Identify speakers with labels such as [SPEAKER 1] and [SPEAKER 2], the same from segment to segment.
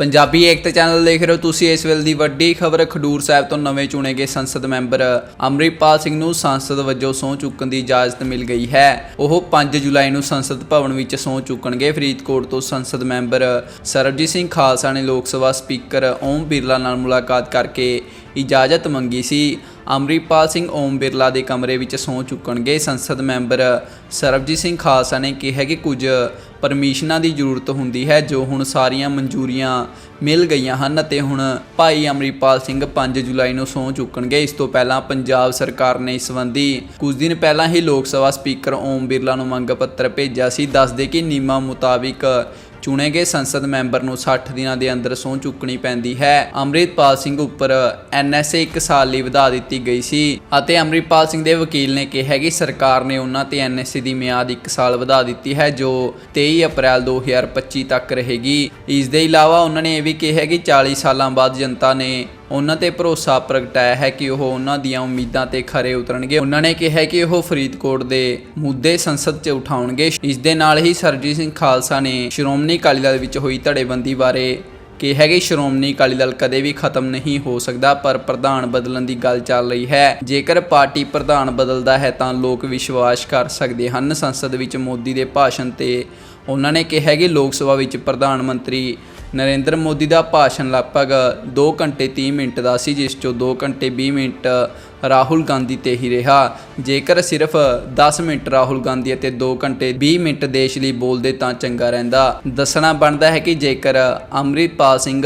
[SPEAKER 1] ਪੰਜਾਬੀ ਏਕਤਾ channel ਦੇਖ ਰਹੇ ਹੋ ਤੁਸੀਂ ਇਸ ਵੇਲੇ ਦੀ ਵੱਡੀ ਖਬਰ। ਖਡੂਰ ਸਾਹਿਬ ਤੋਂ ਨਵੇਂ ਚੁਣੇ ਗਏ ਸੰਸਦ ਮੈਂਬਰ ਅਮਰਿਤਪਾਲ ਸਿੰਘ ਨੂੰ ਸੰਸਦ ਵਜੋਂ ਸਹੁੰ ਚੁੱਕਣ ਦੀ ਇਜਾਜ਼ਤ ਮਿਲ ਗਈ ਹੈ। ਉਹ 5 ਜੁਲਾਈ ਨੂੰ ਸੰਸਦ ਭਵਨ ਵਿੱਚ ਸਹੁੰ ਚੁੱਕਣਗੇ। ਫਰੀਦਕੋਟ ਤੋਂ ਸੰਸਦ ਮੈਂਬਰ ਸਰਬਜੀਤ ਸਿੰਘ ਖਾਲਸਾ ਨੇ ਲੋਕ ਸਭਾ ਸਪੀਕਰ ਓਮ ਬਿਰਲਾ ਨਾਲ ਮੁਲਾਕਾਤ ਕਰਕੇ ਇਜਾਜ਼ਤ ਮੰਗੀ ਸੀ। ਅਮਰਿਤਪਾਲ ਸਿੰਘ ਓਮ ਬਿਰਲਾ ਦੇ ਕਮਰੇ ਵਿੱਚ ਸਹੁੰ ਚੁੱਕਣਗੇ। ਸੰਸਦ ਮੈਂਬਰ ਸਰਬਜੀਤ ਸਿੰਘ ਖਾਲਸਾ ਨੇ ਕਿਹਾ ਕਿ ਕੁਝ ਪਰਮਿਸ਼ਨਾਂ ਦੀ ਜ਼ਰੂਰਤ ਹੁੰਦੀ ਹੈ, ਜੋ ਹੁਣ ਸਾਰੀਆਂ ਮਨਜ਼ੂਰੀਆਂ ਮਿਲ ਗਈਆਂ ਹਨ ਅਤੇ ਹੁਣ ਭਾਈ ਅਮਰਿਤਪਾਲ ਸਿੰਘ 5 ਜੁਲਾਈ ਨੂੰ ਸਹੁੰ ਚੁੱਕਣਗੇ। ਇਸ ਤੋਂ ਪਹਿਲਾਂ ਪੰਜਾਬ ਸਰਕਾਰ ਨੇ ਇਸ ਸੰਬੰਧੀ ਕੁਝ ਦਿਨ ਪਹਿਲਾਂ ਹੀ ਲੋਕ ਸਭਾ ਸਪੀਕਰ ਓਮ ਬਿਰਲਾ ਨੂੰ ਮੰਗ ਪੱਤਰ ਭੇਜਿਆ ਸੀ। ਦੱਸਦੇ ਕਿ ਨਿਯਮਾਂ ਮੁਤਾਬਿਕ ਚੁਣੇ ਗਏ ਸੰਸਦ ਮੈਂਬਰ ਨੂੰ 60 ਦਿਨਾਂ ਦੇ ਅੰਦਰ ਸਹੁੰ ਚੁੱਕਣੀ ਪੈਂਦੀ ਹੈ। ਅੰਮ੍ਰਿਤਪਾਲ ਸਿੰਘ ਉੱਪਰ ਐਨਐਸਏ 1 ਸਾਲ ਲਈ ਵਧਾ ਦਿੱਤੀ ਗਈ ਸੀ ਅਤੇ ਅੰਮ੍ਰਿਤਪਾਲ ਸਿੰਘ ਦੇ ਵਕੀਲ ਨੇ ਕਿਹਾ ਕਿ ਸਰਕਾਰ ਨੇ ਉਹਨਾਂ ਤੇ ਐਨਐਸਏ ਦੀ ਮਿਆਦ 1 ਸਾਲ ਵਧਾ ਦਿੱਤੀ ਹੈ, ਜੋ 23 ਅਪ੍ਰੈਲ 2025 ਤੱਕ ਰਹੇਗੀ। ਇਸ ਦੇ ਇਲਾਵਾ ਉਹਨਾਂ ਨੇ ਇਹ ਵੀ ਕਿਹਾ ਕਿ 40 ਸਾਲਾਂ ਬਾਅਦ ਜਨਤਾ ਨੇ ਉਹਨਾਂ ਤੇ ਭਰੋਸਾ ਪ੍ਰਗਟਾਇਆ ਹੈ ਕਿ ਉਹ ਉਹਨਾਂ ਦੀਆਂ ਉਮੀਦਾਂ ਤੇ ਖਰੇ ਉਤਰਨਗੇ। ਉਹਨਾਂ ਨੇ ਕਿਹਾ ਕਿ ਉਹ ਫਰੀਦਕੋਟ ਦੇ ਮੁੱਦੇ ਸੰਸਦ 'ਚ ਉਠਾਉਣਗੇ। ਇਸ ਦੇ ਨਾਲ ਹੀ ਸਰਜੀਤ ਸਿੰਘ ਖਾਲਸਾ ਨੇ ਸ਼੍ਰੋਮਣੀ ਅਕਾਲੀ ਦਲ ਵਿੱਚ ਹੋਈ ਧੜੇਬੰਦੀ ਬਾਰੇ ਕਿਹਾ ਕਿ ਸ਼੍ਰੋਮਣੀ ਅਕਾਲੀ ਦਲ ਕਦੇ ਵੀ ਖਤਮ ਨਹੀਂ ਹੋ ਸਕਦਾ, ਪਰ ਪ੍ਰਧਾਨ ਬਦਲਣ ਦੀ ਗੱਲ ਚੱਲ ਰਹੀ ਹੈ। ਜੇਕਰ ਪਾਰਟੀ ਪ੍ਰਧਾਨ ਬਦਲਦਾ ਹੈ ਤਾਂ ਲੋਕ ਵਿਸ਼ਵਾਸ ਕਰ ਸਕਦੇ ਹਨ। ਸੰਸਦ ਵਿੱਚ ਮੋਦੀ ਦੇ ਭਾਸ਼ਣ ਤੇ ਉਹਨਾਂ ਨੇ ਕਿਹਾ ਕਿ ਲੋਕ ਸਭਾ ਵਿੱਚ ਪ੍ਰਧਾਨ ਮੰਤਰੀ ਨਰਿੰਦਰ ਮੋਦੀ ਦਾ ਭਾਸ਼ਣ ਲਗਭਗ 2 ਘੰਟੇ 30 ਮਿੰਟ ਦਾ ਸੀ, ਜਿਸ ਚੋਂ 2 ਘੰਟੇ 20 ਮਿੰਟ ਰਾਹੁਲ ਗਾਂਧੀ ਤੇ ਹੀ ਰਿਹਾ। ਜੇਕਰ ਸਿਰਫ 10 ਮਿੰਟ ਰਾਹੁਲ ਗਾਂਧੀ ਅਤੇ 2 ਘੰਟੇ 20 ਮਿੰਟ ਦੇਸ਼ ਲਈ ਬੋਲਦੇ ਤਾਂ ਚੰਗਾ ਰਹਿੰਦਾ। ਦੱਸਣਾ ਬਣਦਾ ਹੈ ਕਿ ਜੇਕਰ ਅੰਮ੍ਰਿਤਪਾਲ ਸਿੰਘ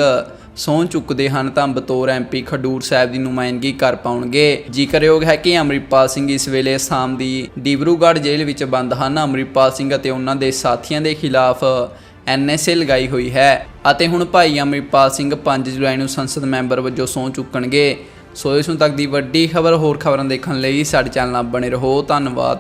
[SPEAKER 1] ਸਹੁੰ ਚੁੱਕਦੇ ਹਨ ਤਾਂ ਬਤੌਰ ਐਮਪੀ ਖਡੂਰ ਸਾਹਿਬ ਦੀ ਨੁਮਾਇੰਦਗੀ ਕਰ ਪਾਉਣਗੇ। ਜ਼ਿਕਰਯੋਗ ਹੈ ਕਿ ਅੰਮ੍ਰਿਤਪਾਲ ਸਿੰਘ ਇਸ ਵੇਲੇ ਅਸਾਮ ਦੀ ਡਿਬਰੂਗੜ੍ਹ ਜੇਲ੍ਹ ਵਿੱਚ ਬੰਦ ਹਨ। ਅੰਮ੍ਰਿਤਪਾਲ ਸਿੰਘ ਅਤੇ ਉਹਨਾਂ ਦੇ ਸਾਥੀਆਂ ਦੇ ਖਿਲਾਫ ਐਨਐਸਏ ਲਗਾਈ ਹੋਈ ਹੈ। ਅਤੇ ਹੁਣ ਭਾਈ ਅੰਮ੍ਰਿਤਪਾਲ ਸਿੰਘ 5 ਜੁਲਾਈ ਨੂੰ ਸੰਸਦ ਮੈਂਬਰ ਵਜੋਂ ਸਹੁੰ ਚੁੱਕਣਗੇ। ਸੋ ਇਸ ਨੂੰ ਤੱਕ ਦੀ ਵੱਡੀ ਖਬਰ, ਹੋਰ ਖਬਰਾਂ ਦੇਖਣ ਲਈ ਸਾਡੇ ਚੈਨਲ ਨਾਲ ਬਣੇ ਰਹੋ। ਧੰਨਵਾਦ।